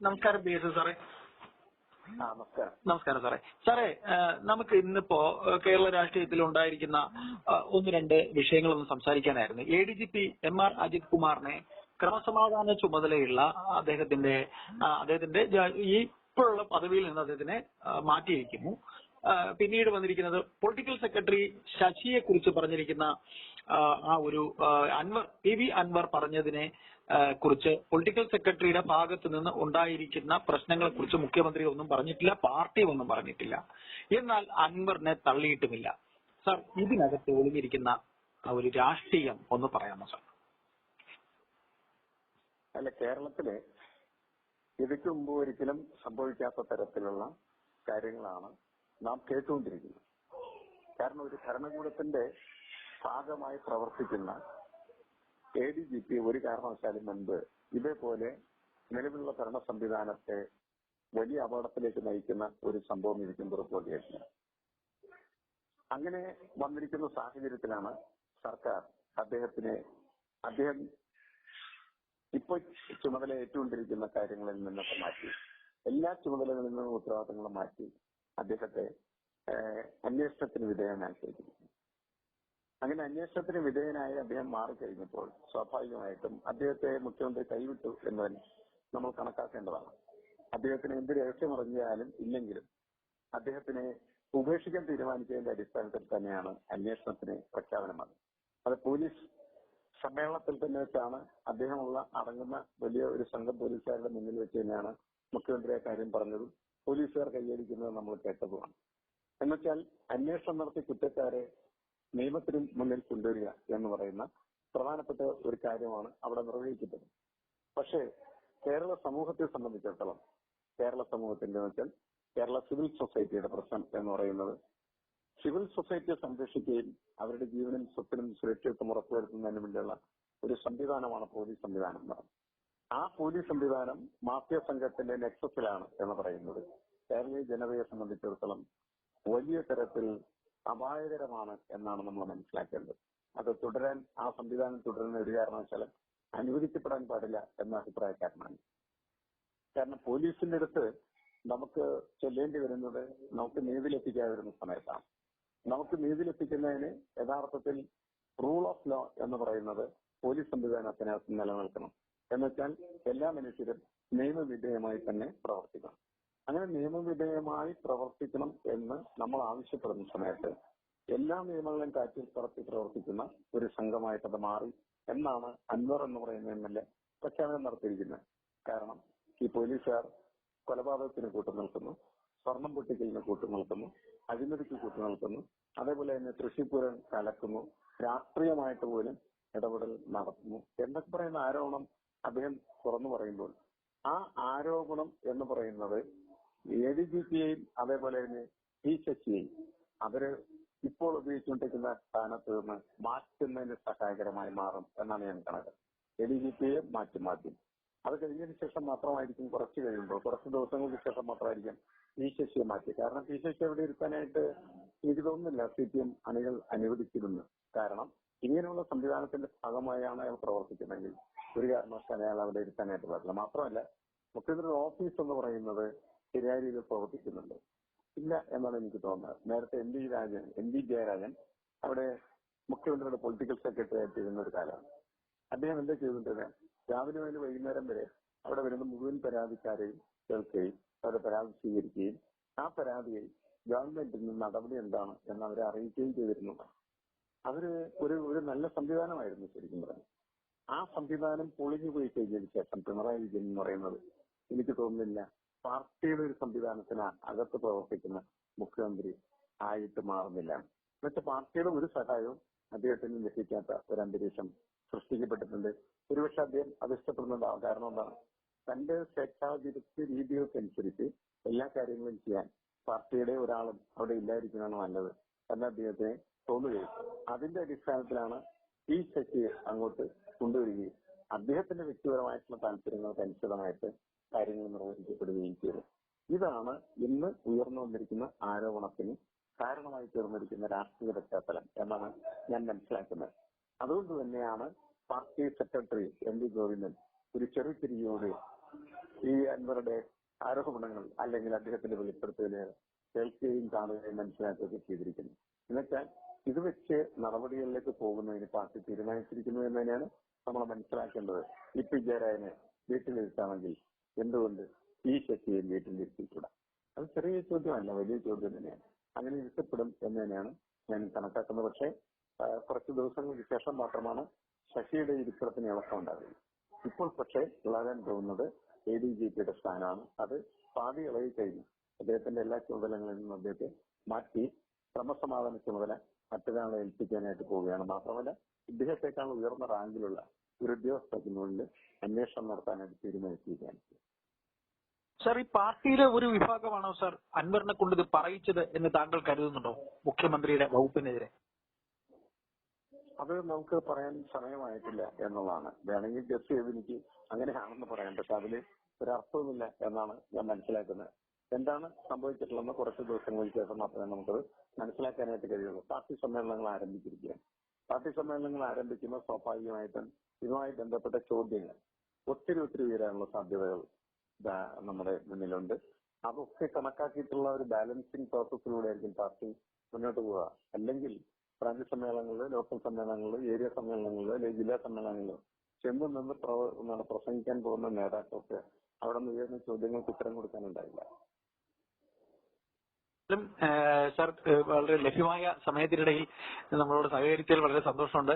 നമസ്കാരം B S സാറേ. നമസ്കാരം. സാറേ. സാറേ നമുക്ക് ഇന്നിപ്പോ കേരള രാഷ്ട്രീയത്തിൽ ഉണ്ടായിരിക്കുന്ന ഒന്ന് രണ്ട് വിഷയങ്ങളൊന്ന് സംസാരിക്കാനായിരുന്നു. A D G P M R Ajith കുമാറിനെ ക്രമസമാധാന ചുമതലയുള്ള അദ്ദേഹത്തിന്റെ അദ്ദേഹത്തിന്റെ ഈ ഇപ്പോഴുള്ള പദവിയിൽ നിന്ന് അദ്ദേഹത്തിനെ മാറ്റിയിരിക്കുന്നു. പിന്നീട് വന്നിരിക്കുന്നത് പൊളിറ്റിക്കൽ സെക്രട്ടറി ശശിയെ കുറിച്ച് പറഞ്ഞിരിക്കുന്ന ആ, ഒരു അൻവർ പി വി അൻവർ പറഞ്ഞതിനെ കുറിച്ച് പൊളിറ്റിക്കൽ സെക്രട്ടറിയുടെ ഭാഗത്ത് നിന്ന് ഉണ്ടായിരിക്കുന്ന പ്രശ്നങ്ങളെ കുറിച്ച് മുഖ്യമന്ത്രി ഒന്നും പറഞ്ഞിട്ടില്ല പാർട്ടി ഒന്നും പറഞ്ഞിട്ടില്ല. എന്നാൽ അൻവറിനെ തള്ളിയിട്ടുമില്ല. സാർ ഇതിനകത്ത് ഒളിഞ്ഞിരിക്കുന്ന ഒരു രാഷ്ട്രീയം ഒന്ന് പറയാമോ സാർ? അല്ല കേരളത്തിൽ ഇതിക്ക് മുമ്പ് ഒരിക്കലും സംഭവിക്കാത്ത തരത്തിലുള്ള കാര്യങ്ങളാണ് നാം കേട്ടുകൊണ്ടിരിക്കുന്നത് കാരണം ഒരു ഭരണകൂടത്തിന്റെ ഭാഗമായി പ്രവർത്തിക്കുന്ന എ ഡി ജി പി ഒരു കാരണവശാലും മുൻപ് ഇതേപോലെ നിലവിലുള്ള ഭരണ സംവിധാനത്തെ വലിയ അപകടത്തിലേക്ക് നയിക്കുന്ന ഒരു സംഭവം ഇരിക്കും ചെയ്തിട്ടില്ല അങ്ങനെ വന്നിരിക്കുന്ന സാഹചര്യത്തിലാണ് സർക്കാർ അദ്ദേഹത്തിനെ അദ്ദേഹം ഇപ്പൊ ചുമതല ഏറ്റുകൊണ്ടിരിക്കുന്ന കാര്യങ്ങളിൽ നിന്നൊക്കെ മാറ്റി. എല്ലാ ചുമതലകളിൽ നിന്നും ഉത്തരവാദിത്തങ്ങളും മാറ്റി. അദ്ദേഹത്തെ അന്വേഷണത്തിന് വിധേയനാക്കിയത് അങ്ങനെ അന്വേഷണത്തിന് വിധേയനായി അദ്ദേഹം മാറിക്കഴിഞ്ഞപ്പോൾ സ്വാഭാവികമായിട്ടും അദ്ദേഹത്തെ മുഖ്യമന്ത്രി കൈവിട്ടു എന്ന് തന്നെ നമ്മൾ കണക്കാക്കേണ്ടതാണ്. അദ്ദേഹത്തിന് എന്ത് രഹസ്യം അറിഞ്ഞാലും ഇല്ലെങ്കിലും അദ്ദേഹത്തിനെ ഉപേക്ഷിക്കാൻ തീരുമാനിച്ചതിന്റെ അടിസ്ഥാനത്തിൽ തന്നെയാണ് അന്വേഷണത്തിന് പ്രഖ്യാപനമാണ് അത് പോലീസ് സമ്മേളനത്തിൽ തന്നെ വെച്ചാണ് അദ്ദേഹമുള്ള അടങ്ങുന്ന വലിയ ഒരു സംഘം പോലീസുകാരുടെ മുന്നിൽ വെച്ച് തന്നെയാണ് മുഖ്യമന്ത്രി ആ കാര്യം പറഞ്ഞതും പോലീസുകാർ കൈയടിക്കുന്നത് നമ്മൾ കേട്ടതുമാണ്. എന്നുവെച്ചാൽ അന്വേഷണം നടത്തി കുറ്റക്കാരെ നിയമത്തിന് മുന്നിൽ കൊണ്ടുവരിക എന്ന് പറയുന്ന പ്രധാനപ്പെട്ട ഒരു കാര്യമാണ് അവിടെ നിർവഹിക്കുന്നത് പക്ഷേ കേരള സമൂഹത്തെ സംബന്ധിച്ചിടത്തോളം കേരള സമൂഹത്തിന്റെ വെച്ചാൽ കേരള സിവിൽ സൊസൈറ്റിയുടെ പ്രശ്നം എന്ന് പറയുന്നത് സിവിൽ സൊസൈറ്റിയെ സംരക്ഷിക്കുകയും അവരുടെ ജീവനും സ്വത്തിനും സുരക്ഷിതത്വം ഉറപ്പുവരുത്തുന്നതിന് വേണ്ടിയുള്ള ഒരു സംവിധാനമാണ് പോലീസ് സംവിധാനം എന്ന് പറയുന്നത്. ആ പോലീസ് സംവിധാനം മാഫിയ സംഘത്തിന്റെ നെക്സസിലാണ് എന്ന് പറയുന്നത്. കേരളീയ ജനതയെ സംബന്ധിച്ചിടത്തോളം വലിയ തരത്തിൽ അപായകരമാണ് എന്നാണ് നമ്മൾ മനസ്സിലാക്കേണ്ടത്. അത് തുടരാൻ ആ സംവിധാനം തുടരുന്ന ഒരു കാരണവശാലും അനുവദിക്കപ്പെടാൻ പാടില്ല എന്ന അഭിപ്രായക്കാരനാണ്. കാരണം പോലീസിന്റെ അടുത്ത് നമുക്ക് ചെല്ലേണ്ടി വരുന്നത് നമുക്ക് നീതി വരുന്ന സമയത്താണ്. നമുക്ക് നീതി ലഭിക്കുന്നതിന് യഥാർത്ഥത്തിൽ റൂൾ ഓഫ് ലോ എന്ന് പറയുന്നത് പോലീസ് സംവിധാനത്തിനകത്ത് നിലനിൽക്കണം. എന്നുവെച്ചാൽ എല്ലാ മനുഷ്യരും നിയമവിധേയമായി തന്നെ പ്രവർത്തിക്കണം. അങ്ങനെ നിയമവിധേയമായി പ്രവർത്തിക്കണം എന്ന് നമ്മൾ ആവശ്യപ്പെടുന്ന സമയത്ത് എല്ലാ നിയമങ്ങളും കാറ്റിൽ പറത്തി പ്രവർത്തിക്കുന്ന ഒരു സംഘമായിട്ട് അത് മാറി എന്നാണ് അൻവർ എന്ന് പറയുന്ന എം എൽ എ പ്രഖ്യാപനം നടത്തിയിരിക്കുന്നത്. കാരണം ഈ പോലീസുകാർ കൊലപാതകത്തിന് കൂട്ടു നിൽക്കുന്നു സ്വർണം പൊട്ടിക്കലിന് കൂട്ടു നിൽക്കുന്നു അഴിമതിക്ക് കൂട്ടു നിൽക്കുന്നു അതേപോലെ തന്നെ തൃശ്ശൂപൂരം കലക്കുന്നു രാഷ്ട്രീയമായിട്ട് പോലും ഇടപെടൽ നടത്തുന്നു എന്നൊക്കെ പറയുന്ന ആരോപണം അദ്ദേഹം തുറന്നു പറയുമ്പോൾ ആ ആരോപണം എന്ന് പറയുന്നത് എ ഡി ജി പിയെയും അതേപോലെ തന്നെ പി ശശിയെയും അവർ ഇപ്പോൾ ഉപയോഗിച്ചുകൊണ്ടിരിക്കുന്ന സ്ഥാനത്ത് നിന്ന് മാറ്റുന്നതിന് സഹായകരമായി മാറും എന്നാണ് ഞാൻ കണക്ക് എ ഡി ജി പിയെ മാറ്റി മാറ്റും. അത് കഴിഞ്ഞതിന് ശേഷം മാത്രമായിരിക്കും കുറച്ച് കഴിയുമ്പോൾ കുറച്ച് ദിവസങ്ങൾക്ക് ശേഷം മാത്രമായിരിക്കും പി ശശിയെ മാറ്റി കാരണം പി ശശി അവിടെ ഇരുത്താനായിട്ട് എനിക്ക് തോന്നുന്നില്ല സി പി എം അണികൾ അനുവദിച്ചിരുന്നു. കാരണം ഇങ്ങനെയുള്ള സംവിധാനത്തിന്റെ ഭാഗമായാണ് അയാൾ പ്രവർത്തിക്കുന്നതെങ്കിൽ ഒരു കാരണവശാലും അയാൾ അവിടെ ഇരുത്താനായിട്ട് പറ്റില്ല മാത്രമല്ല മുഖ്യമന്ത്രിയുടെ ഓഫീസ് എന്ന് പറയുന്നത് ശരിയായ രീതിയിൽ പ്രവർത്തിക്കുന്നുണ്ട്. ഇല്ല എന്നാണ് എനിക്ക് തോന്നുന്നത്. നേരത്തെ M V Rajan M V Jayarajan അവിടെ മുഖ്യമന്ത്രിയുടെ പൊളിറ്റിക്കൽ സെക്രട്ടറി ആയിട്ടിരുന്ന ഒരു കാലമാണ്. അദ്ദേഹം എന്താ ചെയ്തിട്ടുണ്ട് രാവിലെ മുതൽ വൈകുന്നേരം വരെ അവിടെ വരുന്ന മുഴുവൻ പരാതിക്കാരെയും കേൾക്കുകയും അവരുടെ പരാതി സ്വീകരിക്കുകയും ആ പരാതിയിൽ ഗവൺമെന്റിൽ നിന്ന് നടപടി എന്താണ് എന്ന് അവരെ അറിയിക്കുകയും ചെയ്തിരുന്നു. അവർ ഒരു ഒരു നല്ല സംവിധാനമായിരുന്നു ശരിക്കും പറഞ്ഞു ആ സംവിധാനം പൊളിഞ്ഞു പോയി കഴിഞ്ഞതിന് ശേഷം പിണറായി വിജയൻ എന്ന് പറയുന്നത് എനിക്ക് തോന്നുന്നില്ല പാർട്ടിയുടെ ഒരു സംവിധാനത്തിന് അകത്ത് പ്രവർത്തിക്കുന്ന മുഖ്യമന്ത്രി ആയിട്ട് മാറുന്നില്ല. എന്നുവെച്ചാൽ പാർട്ടിയുടെ ഒരു സഹായവും അദ്ദേഹത്തിന് ലഭിക്കാത്ത ഒരു അന്തരീക്ഷം സൃഷ്ടിക്കപ്പെട്ടിട്ടുണ്ട്. ഒരുപക്ഷെ അദ്ദേഹം അത് ഇഷ്ടപ്പെടുന്നുണ്ടാവും കാരണം എന്താണ്? തന്റെ സ്വേച്ഛാധിപത്യ രീതികൾക്കനുസരിച്ച് എല്ലാ കാര്യങ്ങളും ചെയ്യാൻ പാർട്ടിയുടെ ഒരാളും അവിടെ ഇല്ലായിരിക്കുന്നതാണ് നല്ലത് എന്ന് അദ്ദേഹത്തിന് തോന്നുകയും അതിന്റെ അടിസ്ഥാനത്തിലാണ് ഈ ശക്തിയെ അങ്ങോട്ട് കൊണ്ടുവരികയും അദ്ദേഹത്തിന്റെ വ്യക്തിപരമായിട്ടുള്ള താല്പര്യങ്ങൾക്ക് അനുസൃതമായിട്ട് കാര്യങ്ങൾ നിർവഹിക്കപ്പെടുകയും ചെയ്തു. ഇതാണ് ഇന്ന് ഉയർന്നു വന്നിരിക്കുന്ന ആരോപണത്തിന് കാരണമായി തീർന്നിരിക്കുന്ന രാഷ്ട്രീയ പശ്ചാത്തലം എന്നാണ് ഞാൻ മനസ്സിലാക്കുന്നത്. അതുകൊണ്ട് തന്നെയാണ് party secretary M V Govindan ഒരു ചെറുചിരിയോട് ഈ അൻവറുടെ ആരോപണങ്ങൾ അല്ലെങ്കിൽ അദ്ദേഹത്തിന്റെ വെളിപ്പെടുത്തലുകൾ കേൾക്കുകയും കാണുകയും മനസ്സിലാക്കുകയൊക്കെ ചെയ്തിരിക്കുന്നു. എന്നുവെച്ചാൽ ഇത് വെച്ച് നടപടികളിലേക്ക് പോകുന്നതിന് പാർട്ടി തീരുമാനിച്ചിരിക്കുന്നു എന്ന് തന്നെയാണ് നമ്മൾ മനസ്സിലാക്കേണ്ടത് ഇ പി ജയരാജനെ വീട്ടിലിരുത്താമെങ്കിൽ എന്തുകൊണ്ട് ഈ ശക്തിയെ വീട്ടിലിരുത്തിക്കൂടാ അത് ചോദ്യമല്ല വലിയ ചോദ്യം തന്നെയാണ്. അങ്ങനെ ഇരുത്തപ്പെടും എന്ന് തന്നെയാണ് ഞാൻ കണക്കാക്കുന്നത്. പക്ഷേ കുറച്ച് ദിവസങ്ങൾക്ക് ശേഷം മാത്രമാണ് ശശിയുടെ ഇരിപ്പിടത്തിന് ഇളക്കം ഉണ്ടാകുന്നത്. ഇപ്പോൾ പക്ഷേ ഇളകാൻ പോകുന്നത് എ ഡി ജി പിയുടെ സ്ഥാനമാണ്. അത് പാതി ഇളകി കഴിഞ്ഞു. അദ്ദേഹത്തിന്റെ എല്ലാ ചുമതലകളിൽ നിന്നും അദ്ദേഹത്തെ മാറ്റി ക്രമസമാധാന ചുമതല മറ്റൊരാളെ ഏൽപ്പിക്കാനായിട്ട് പോവുകയാണ്. മാത്രമല്ല ഇദ്ദേഹത്തെക്കാൾ ഉയർന്ന റാങ്കിലുള്ള ഒരു ഉദ്യോഗസ്ഥർക്ക് മുന്നിൽ അന്വേഷണം നടത്താനായിട്ട് തീരുമാനിച്ചിരിക്കുകയാണ്. സർ ഈ പാർട്ടിയിലെ ഒരു വിഭാഗമാണോ സർ അൻവറിനെ കൊണ്ട് ഇത് പറയിച്ചത് എന്ന് താങ്കൾ കരുതുന്നുണ്ടോ മുഖ്യമന്ത്രിയുടെ വകുപ്പിനെതിരെ? അത് നമുക്ക് പറയാൻ സമയമായിട്ടില്ല എന്നുള്ളതാണ്. വേണമെങ്കിൽ ഗസ് ചെയ്ത് എനിക്ക് അങ്ങനെയാണെന്ന് പറയാം. പക്ഷെ അതിൽ ഒരർത്ഥവുമില്ല എന്നാണ് ഞാൻ മനസ്സിലാക്കുന്നത്. എന്താണ് സംഭവിച്ചിട്ടുള്ളതെന്ന് കുറച്ച് ദിവസങ്ങൾക്ക് ശേഷം മാത്രമേ നമുക്കത് മനസ്സിലാക്കാനായിട്ട് കഴിയുള്ളൂ. പാർട്ടി സമ്മേളനങ്ങൾ ആരംഭിച്ചിരിക്കുകയാണ്. പാർട്ടി സമ്മേളനങ്ങൾ ആരംഭിക്കുമ്പോൾ സ്വാഭാവികമായിട്ടും ഇതുമായി ബന്ധപ്പെട്ട ചോദ്യങ്ങൾ ഒത്തിരി ഒത്തിരി ഉയരാനുള്ള സാധ്യതകൾ നമ്മുടെ മുന്നിലുണ്ട്. അതൊക്കെ കണക്കാക്കിയിട്ടുള്ള ഒരു ബാലൻസിങ് പ്രോസസ്സിലൂടെ ആയിരിക്കും പാർട്ടി മുന്നോട്ട് പോവുക. അല്ലെങ്കിൽ ബ്രാഞ്ച് സമ്മേളനങ്ങളിൽ ലോക്കൽ സമ്മേളനങ്ങളിൽ ഏരിയ സമ്മേളനങ്ങളിൽ അല്ലെങ്കിൽ ജില്ലാ സമ്മേളനങ്ങളിൽ ചെന്ന് നിന്ന് പ്രസംഗിക്കാൻ പോകുന്ന നേതാക്കൾക്ക് അവിടെ നിന്ന് ഉയർന്ന ചോദ്യങ്ങൾക്ക് ഉത്തരം കൊടുക്കാനുണ്ടായില്ല ും, ഏഹ്, സർ വളരെ ലഭ്യമായ സമയത്തിനിടയിൽ നമ്മളോട് സഹകരിച്ചതിൽ വളരെ സന്തോഷമുണ്ട്.